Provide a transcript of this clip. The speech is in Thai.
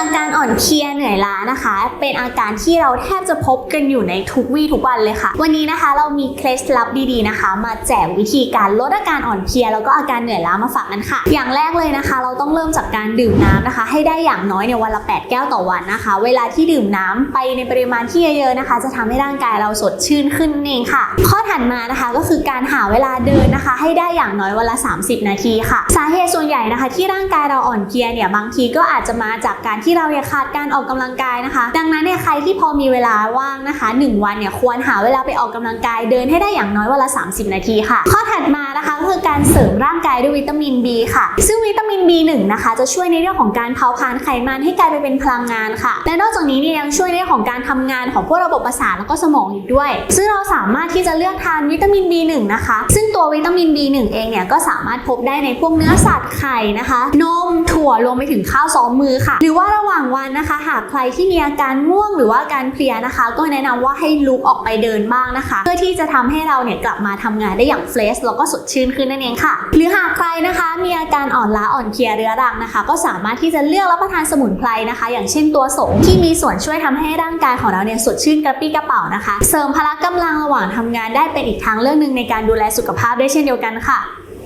อาการอ่อนเพลียเหนื่อยล้านะคะ เป็นอาการที่เราแทบจะพบกันอยู่ในทุกวี่ทุกวันเลยค่ะ วันนี้นะคะเรามีเคล็ดลับดีๆนะคะ มาแจกวิธีการลดอาการอ่อนเพลียแล้วก็อาการเหนื่อยล้ามาฝากกันค่ะ อย่างแรกเลยนะคะ เราต้องเริ่มจากการดื่มน้ำนะคะ ให้ได้อย่างน้อยเนี่ยวันละ 8 แก้วต่อวันนะคะ เวลาที่ดื่มน้ำไปในปริมาณที่เยอะๆนะคะ จะทำให้ร่างกายเราสดชื่นขึ้นนั่นเองค่ะ ข้อถัดมานะคะก็คือการหาเวลาเดินนะคะ ให้ได้อย่างน้อยวันละ 30 นาทีค่ะ สาเหตุส่วนใหญ่นะคะ ที่ร่างกายเราอ่อนเพลียเนี่ยบางทีก็อาจจะมาจากการที่ที่เราเนี่ยขาดการออกกำลังกายนะคะ ดังนั้นเนี่ยใครที่พอมีเวลาว่างนะคะ 1 วันเนี่ยควรหาเวลาไปออกกำลังกายเดินให้ได้อย่างน้อยวันละ 30 นาทีค่ะ ข้อถัดมานะคะก็คือการเสริมร่างกายด้วยวิตามิน B ค่ะ ซึ่งวิตามิน B1 นะคะจะช่วยในเรื่องของการเผาผลาญไขมันให้กลายไปเป็นพลังงานค่ะ และนอกจากนี้เนี่ยยังช่วยในเรื่องของการทำงานของพวกระบบประสาทแล้วก็สมองอีกด้วย ซึ่งเราสามารถที่จะเลือกทานวิตามิน B1 นะคะ ซึ่งตัววิตามิน B1 เองเนี่ยก็สามารถพบได้ในพวกเนื้อสัตว์ไข่นะคะ นมถั่วรวมไปถึงข้าวซ้อมมือค่ะ หรือว่าระหว่างวันนะคะ หากใครที่มีอาการง่วงหรือว่าการเพลียนะคะ ก็แนะนำว่าให้ลุกออกไปเดินบ้างนะคะ เพื่อที่จะทำให้เราเนี่ยกลับมาทำงานได้อย่างเฟรชแล้วก็สดชื่นขึ้นนั่นเองค่ะ หรือหากใครนะคะ มีอาการอ่อนล้าอ่อนเพลียเรื้อรังนะคะ ก็สามารถที่จะเลือกรับประทานสมุนไพรนะคะ อย่างเช่นตัวสมที่มีส่วนช่วยทำให้ร่างกายของเราเนี่ยสดชื่นกระปี้กระเป๋านะคะ เสริมพละกำลังระหว่างทำงานได้เป็นอีกทางเลือกหนึ่งในการดูแลสุขภาพได้เช่นเดียวกันค่ะ